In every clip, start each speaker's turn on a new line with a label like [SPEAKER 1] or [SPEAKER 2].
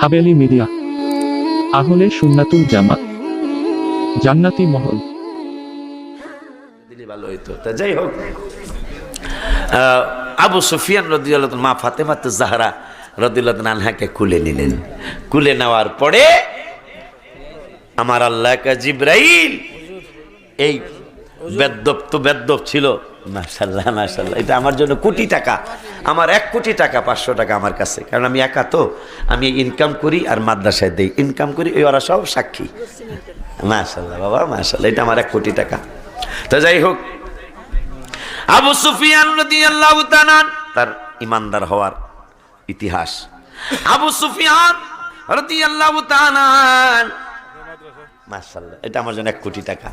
[SPEAKER 1] Haveli media. আহলে সুন্নাতুল জামাত। জান্নাতি মহল।
[SPEAKER 2] দিলে ভালো হইতো। তা যাই হোক আবু সুফিয়ান রদিয়াল মা ফাতেমাত জাহরা রদিয়াল আনহাকে কুলে নিলেন। কুলে নেওয়ার পরে আমার আল্লাহ জিব্রাইল এই বেদ্যপ তো বেদ্যপ ছিল। মাশাল্লাহ মাসাল্লাহ এটা আমার জন্য কোটি টাকা। আমার এক কোটি টাকা, পাঁচশো টাকা আমার কাছে। কারণ আমি একা তো। আমি ইনকাম করি আর মাদ্রাসায় দেই। ইনকাম করি ওই ওরা সব সাক্ষী। মাশাল্লাহ বাবা মাশাল্লাহ এটা আমার এক কোটি টাকা। তো যাই হোক। আবু সুফিয়ান রাদিয়াল্লাহু তাআলা তার ইমানদার হওয়ার ইতিহাস। আবু সুফিয়ান রাদিয়াল্লাহু তাআলা মাশাআল্লাহ, এটা আমার জন্য এক কোটি টাকা।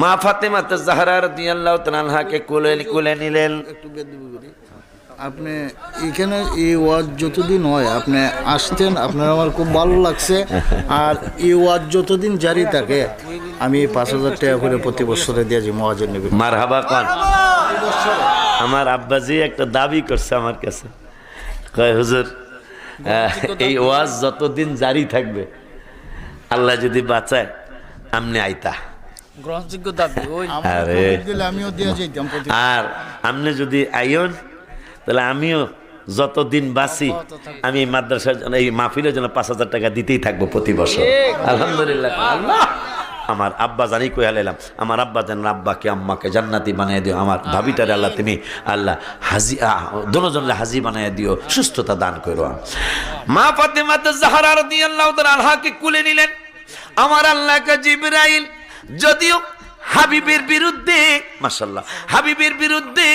[SPEAKER 2] মা ফাতেমা জাহরা রাদিয়াল্লাহু তাআলাকে কোলে কোলে নিলেন।
[SPEAKER 3] আপনি এখানে এই ওয়াজ যতদিন হয় আপনি আসতেন আপনার আমার খুব ভালো লাগছে। আর এই ওয়াজ যতদিন জারি থাকে আমি পাঁচ হাজার টাকা করে প্রতি বছরে দিয়েছি মহাজের নেবে।
[SPEAKER 2] মারহাবা খান আমার আব্বাজি একটা দাবি করছে আমার কাছে। কয় হুজুর এই ওয়াজ যতদিন জারি থাকবে আল্লাহ যদি বাঁচায় আমনে আইতা।
[SPEAKER 4] গ্রহণযোগ্য দাবি ওই।
[SPEAKER 2] আরে।
[SPEAKER 3] আমিও দিয়ে যেতাম
[SPEAKER 2] আর আমনে যদি আইন তাহলে আমিও যতদিন বাঁচি আমি এই মাদ্রাসার জন্য এই মাহফিলের জন্য পাঁচ হাজার টাকা দিতেই থাকব প্রতি বছর। আলহামদুলিল্লাহ। আল্লাহ। আমার আব্বা জানি কই হালাইলাম আমার আব্বা জান আব্বাকে আম্মাকে জান্নাতি বানিয়ে দিও। আমার ভাবিটারে আল্লাহ তুমি আল্লাহ হাজি দোনোজনলে হাজি বানিয়ে দিও। সুস্থতা দান করো। মা ফাতেমা জাহরা রাদিয়াল্লাহু তাআলা আনহাকে কুলে নিলেন। আমার আল্লাহকে জিবরাইল যদিও হাবিবের বিরুদ্ধে মাসাল্লাহ হাবিবের বিরুদ্ধে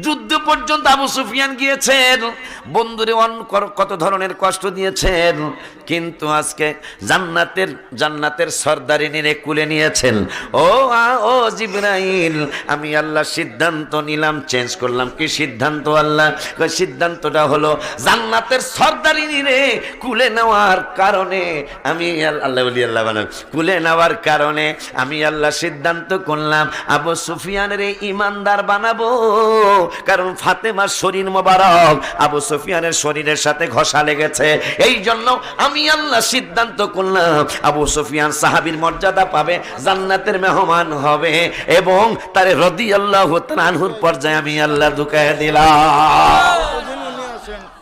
[SPEAKER 2] যুদ্ধ পর্যন্ত আবু সুফিয়ান গিয়েছেন। বন্ধুরে অন কত ধরনের কষ্ট দিয়েছেন। কিন্তু আজকে জান্নাতের জান্নাতের সর্দারি নিয়ে কুলে নিয়েছেন। ও ও জিব্রাইল, আমি আল্লাহ সিদ্ধান্ত নিলাম, চেঞ্জ করলাম। কি সিদ্ধান্ত আল্লাহ? সিদ্ধান্তটা হলো জান্নাতের সর্দারি নিয়ে কুলে নেওয়ার কারণে আমি আল- আল্লাহ বলি, আল্লাহ বানান কুলে নেওয়ার কারণে আমি আল্লাহ সিদ্ধান্ত করলাম, আবু সুফিয়ানের ইমানদার বানাবো। কারণ ফাতেমার শরীর মোবারক আবু সুফিয়ানের শরীরের সাথে ঘষা লেগেছে। এই জন্য আমি আল্লাহ সিদ্ধান্ত করলাম আবু সুফিয়ান সাহাবীর মর্যাদা পাবে জান্নাতের মেহমান হবে এবং তারে রদি আল্লাহ আনহুর পর্যায়ে আমি আল্লাহ ঢুকায় দিলাম।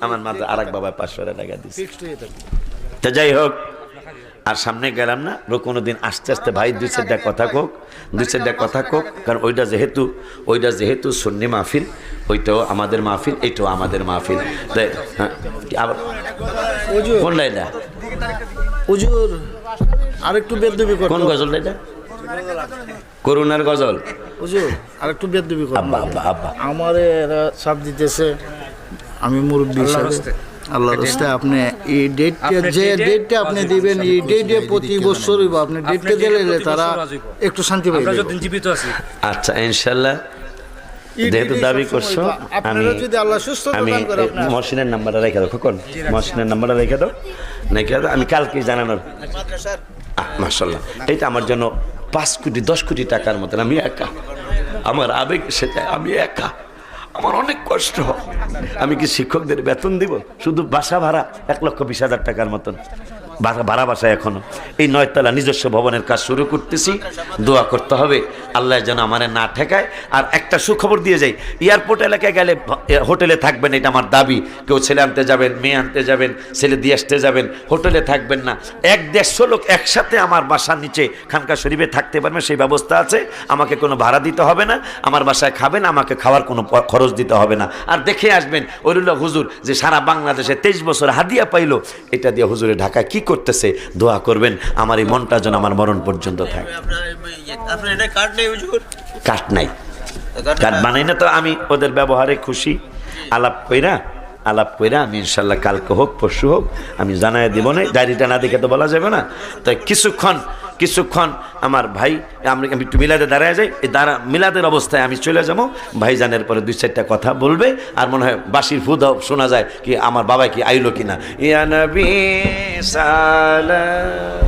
[SPEAKER 2] আমার মাঝে আর এক বাবা পাঁচশো টাকা দিচ্ছে তো যাই হোক আর সামনে গেলাম না কোনো দিন আস্তে আস্তে ভাই দুই চারটা কথা কোক দুই চারটা কথা কোক কারণ ওইটা যেহেতু ওইটা যেহেতু সন্নি মাহফিল ওইটাও আমাদের মাহফিল এইটাও আমাদের মাহফিল। তাই হ্যাঁ, আবার? কোনটা এটা
[SPEAKER 3] হুজুর আর একটু বেদবি
[SPEAKER 2] কোন গজলটা এটা করুণার গজল।
[SPEAKER 3] হুজুর আর একটু বেদবি কর।
[SPEAKER 2] আব্বা আব্বা আব্বা।
[SPEAKER 3] আমারে এরা চাপ দিতেছে আমি মুরব্বী হিসাবে। আল্লাহ রাস্তে আপনি এই ডেটটা যে ডেটটা আপনি দিবেন এই ডেটে প্রতি বছর আপনি ডেটটা দিলে তারা একটু শান্তি
[SPEAKER 4] যতদিন জীবিত আছি।
[SPEAKER 2] আচ্ছা ইনশাল্লাহ যেহেতু দাবি করছ আমি
[SPEAKER 3] আপনারা যদি আল্লাহ সুস্থ
[SPEAKER 2] আমি মহসিনের নাম্বারটা রেখে দাও খোকন। মহসিনের নাম্বারটা রেখে দাও। রেখে দাও আমি কালকে জানানোর মাসাল্লাহ এইটা আমার জন্য পাঁচ কোটি দশ কোটি টাকার মতন আমি একা। আমার আবেগ সেটা আমি একা। আমার অনেক কষ্ট। আমি কি শিক্ষকদের বেতন দিব? শুধু বাসা ভাড়া, এক লক্ষ বিশ হাজার টাকার মতন। বাসা ভাড়া বাসায় এখনও। এই নয়তলা নিজস্ব ভবনের কাজ শুরু করতেছি। দোয়া করতে হবে। আল্লাহ যেন আমার না ঠেকায়। আর একটা সুখবর দিয়ে যাই, এয়ারপোর্ট এলাকায় গেলে হোটেলে থাকবেন, এটা আমার দাবি। কেউ ছেলে আনতে যাবেন, মেয়ে আনতে যাবেন, ছেলে দিয়ে আসতে যাবেন, হোটেলে থাকবেন না। এক দেড়শো লোক একসাথে আমার বাসার নিচে খানকা শরীফে থাকতে পারবেন সেই ব্যবস্থা আছে। আমাকে কোনো ভাড়া দিতে হবে না, আমার বাসায় খাবেন, আমাকে খাওয়ার কোনো খরচ দিতে হবে না। আর দেখে আসবেন ওইরুল্লাহ হুজুর, যে সারা বাংলাদেশে তেইশ বছর হাদিয়া পাইলো, এটা দিয়ে হুজুরে ঢাকায় কি করতেছে? দোয়া করবেন, আমার এই মনটা যেন আমার মরণ পর্যন্ত থাকে।
[SPEAKER 4] আপনার এটা কার্ড নেই হুজুর।
[SPEAKER 2] কাঠ নাই। কাঠ বানাই না তো আমি ওদের ব্যবহারে খুশি। আলাপ কইরা আলাপ কইরা আমি ইনশাল্লাহ কালকে হোক পরশু হোক আমি জানাই দিব না ডায়েরিটা না দেখে তো বলা যাবে না। তাই কিছুক্ষণ কিছুক্ষণ আমার ভাই আমি আমি একটু মিলাদে দাঁড়ায় যাই। এই দাঁড়া মিলাদের অবস্থায় আমি চলে যাব। ভাই ভাইজানের পরে দুই চারটা কথা বলবে। আর মনে হয় বাসির ফুদাও শোনা যায় কি আমার বাবা কি আইলো কিনা। ইয়া নবী সালাম।